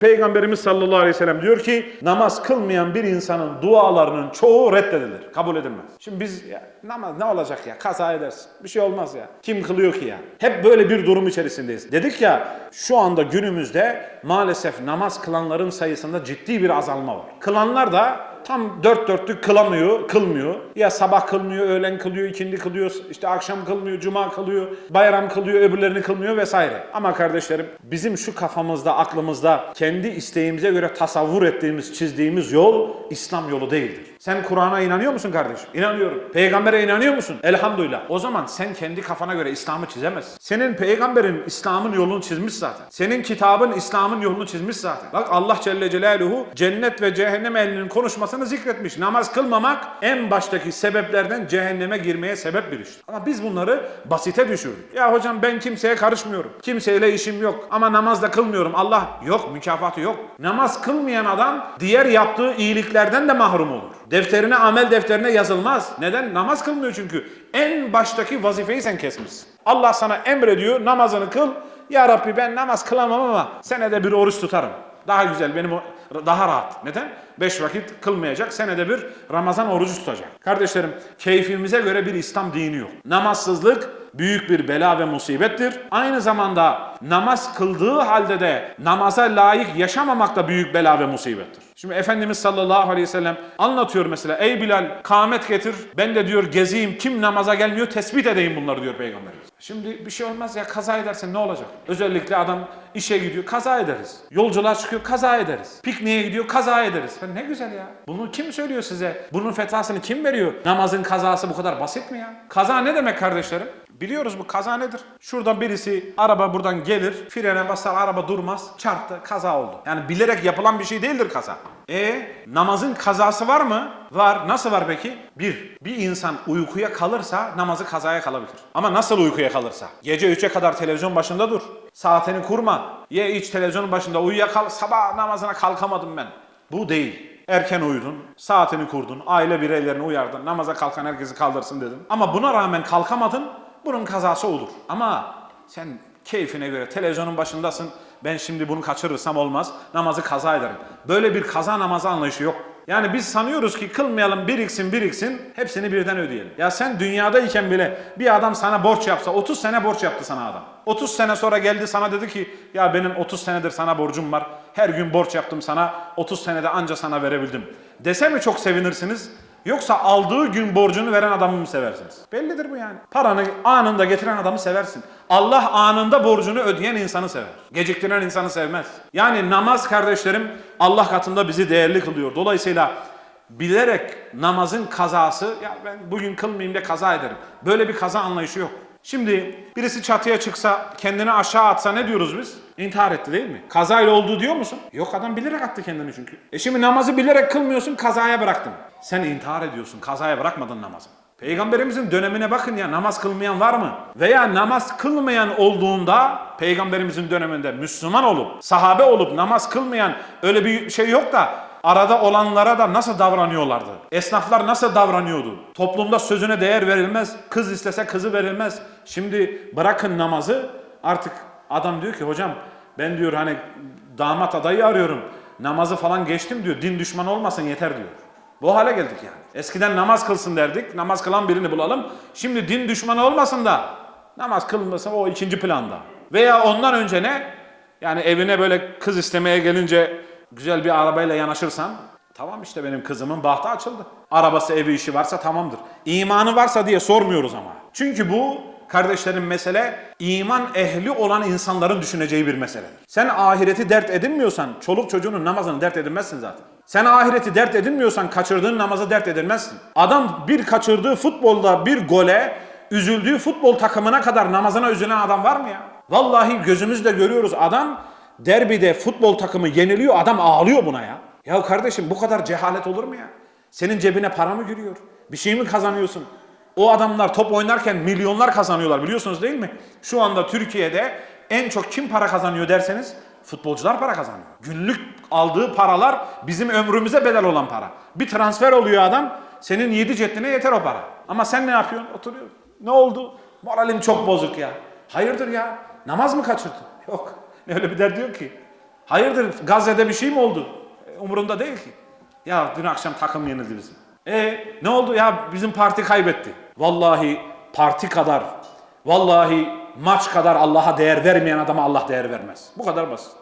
Peygamberimiz sallallahu aleyhi ve sellem diyor ki namaz kılmayan bir insanın dualarının çoğu reddedilir, kabul edilmez. Şimdi biz ya, namaz ne olacak ya kaza edersin bir şey olmaz ya. Kim kılıyor ki ya? Hep böyle bir durum içerisindeyiz. Dedik ya şu anda günümüzde maalesef namaz kılanların sayısında ciddi bir azalma var. Kılanlar da tam dört dörtlük kılamıyor, kılmıyor. Ya sabah kılmıyor, öğlen kılıyor, ikindi kılıyor, işte akşam kılmıyor, cuma kılıyor, bayram kılıyor, öbürlerini kılmıyor vesaire. Ama kardeşlerim bizim şu kafamızda, aklımızda kendi isteğimize göre tasavvur ettiğimiz, çizdiğimiz yol İslam yolu değildir. Sen Kur'an'a inanıyor musun kardeşim? İnanıyorum. Peygambere inanıyor musun? Elhamdülillah. O zaman sen kendi kafana göre İslam'ı çizemezsin. Senin peygamberin İslam'ın yolunu çizmiş zaten. Senin kitabın İslam'ın yolunu çizmiş zaten. Bak Allah Celle Celaluhu cennet ve cehennem ehlinin konuşmasını zikretmiş. Namaz kılmamak en baştaki sebeplerden cehenneme girmeye sebep bir iştir. Ama biz bunları basite düşürdük. Ya hocam ben kimseye karışmıyorum. Kimseyle işim yok. Ama namaz da kılmıyorum. Allah yok mükafatı yok. Namaz kılmayan adam diğer yaptığı iyiliklerden de mahrum olur. Defterine, amel defterine yazılmaz. Neden? Namaz kılmıyor çünkü. En baştaki vazifeyi sen kesmişsin. Allah sana emrediyor namazını kıl. Ya Rabbi ben namaz kılamam ama senede bir oruç tutarım. Daha güzel benim o- daha rahat. Neden? Beş vakit kılmayacak. Senede bir Ramazan orucu tutacak. Kardeşlerim keyfimize göre bir İslam dini yok. Namazsızlık büyük bir bela ve musibettir. Aynı zamanda namaz kıldığı halde de namaza layık yaşamamak da büyük bela ve musibettir. Şimdi Efendimiz sallallahu aleyhi ve sellem anlatıyor mesela. Ey Bilal kâmet getir. Ben de diyor gezeyim. Kim namaza gelmiyor tespit edeyim bunları diyor Peygamberimiz. Şimdi bir şey olmaz ya kaza edersen ne olacak? Özellikle adam işe gidiyor kaza ederiz. Yolculuğa çıkıyor kaza ederiz. Pikniğe gidiyor kaza ederiz. Ya ne güzel ya. Bunu kim söylüyor size? Bunun fetvasını kim veriyor? Namazın kazası bu kadar basit mi ya? Kaza ne demek kardeşlerim? Biliyoruz bu kaza nedir? Şuradan birisi araba buradan gelir, frene basar araba durmaz, çarptı, kaza oldu. Yani bilerek yapılan bir şey değildir kaza. E namazın kazası var mı? Var. Nasıl var peki? Bir, bir insan uykuya kalırsa namazı kazaya kalabilir. Ama nasıl uykuya kalırsa? Gece 3'e kadar televizyon başında dur. Saatini kurma. Ye iç televizyonun başında uyuyakal. Sabah namazına kalkamadım ben. Bu değil. Erken uyudun, saatini kurdun, aile bireylerini uyardın, namaza kalkan herkesi kaldırsın dedin. Ama buna rağmen kalkamadın, bunun kazası olur. Ama sen keyfine göre televizyonun başındasın, ben şimdi bunu kaçırırsam olmaz, namazı kaza ederim. Böyle bir kaza namazı anlayışı yok. Yani biz sanıyoruz ki kılmayalım biriksin biriksin hepsini birden ödeyelim. Ya sen dünyadayken bile bir adam sana borç yapsa 30 sene borç yaptı sana adam. 30 sene sonra geldi sana dedi ki ya benim 30 senedir sana borcum var. Her gün borç yaptım sana 30 senede anca sana verebildim. Dese mi çok sevinirsiniz? Yoksa aldığı gün borcunu veren adamı mı seversiniz? Bellidir bu yani. Paranı anında getiren adamı seversin. Allah anında borcunu ödeyen insanı sever. Geciktiren insanı sevmez. Yani namaz kardeşlerim Allah katında bizi değerli kılıyor. Dolayısıyla bilerek namazın kazası, ya ben bugün kılmayayım da kaza ederim. Böyle bir kaza anlayışı yok. Şimdi birisi çatıya çıksa, kendini aşağı atsa ne diyoruz biz? İntihar etti değil mi? Kazayla oldu diyor musun? Yok adam bilerek attı kendini çünkü. E şimdi namazı bilerek kılmıyorsun, kazaya bıraktın. Sen intihar ediyorsun, kazaya bırakmadın namazı. Peygamberimizin dönemine bakın ya namaz kılmayan var mı? Veya namaz kılmayan olduğunda peygamberimizin döneminde Müslüman olup, sahabe olup namaz kılmayan öyle bir şey yok da arada olanlara da nasıl davranıyorlardı? Esnaflar nasıl davranıyordu? Toplumda sözüne değer verilmez, kız istese kızı verilmez. Şimdi bırakın namazı artık adam diyor ki hocam ben diyor hani damat adayı arıyorum. Namazı falan geçtim diyor. Din düşmanı olmasın yeter diyor. Bu hale geldik yani. Eskiden namaz kılsın derdik. Namaz kılan birini bulalım. Şimdi din düşmanı olmasın da namaz kılmasın o ikinci planda. Veya ondan önce ne? Yani evine böyle kız istemeye gelince güzel bir arabayla yanaşırsan tamam işte benim kızımın bahtı açıldı. Arabası evi işi varsa tamamdır. İmanı varsa diye sormuyoruz ama. Çünkü bu kardeşlerim mesele iman ehli olan insanların düşüneceği bir meseledir. Sen ahireti dert edinmiyorsan çoluk çocuğunun namazını dert edinmezsin zaten. Sen ahireti dert edinmiyorsan kaçırdığın namazı dert edinmezsin. Adam bir kaçırdığı futbolda bir gole üzüldüğü futbol takımına kadar namazına üzülen adam var mı ya? Vallahi gözümüzle görüyoruz adam derbide futbol takımı yeniliyor adam ağlıyor buna ya. Ya kardeşim bu kadar cehalet olur mu ya? Senin cebine para mı giriyor? Bir şey mi kazanıyorsun? O adamlar top oynarken milyonlar kazanıyorlar biliyorsunuz değil mi? Şu anda Türkiye'de en çok kim para kazanıyor derseniz futbolcular para kazanıyor. Günlük aldığı paralar bizim ömrümüze bedel olan para. Bir transfer oluyor adam senin yedi ceddine yeter o para. Ama sen ne yapıyorsun? Oturuyorsun. Ne oldu? Moralim çok bozuk ya. Hayırdır ya? Namaz mı kaçırdın? Yok. Öyle bir derdi yok ki. Hayırdır Gazze'de bir şey mi oldu? E, umurunda değil ki. Ya dün akşam takım yenildi bizim. E ne oldu ya bizim parti kaybetti. Vallahi parti kadar, vallahi maç kadar Allah'a değer vermeyen adama Allah değer vermez. Bu kadar basit.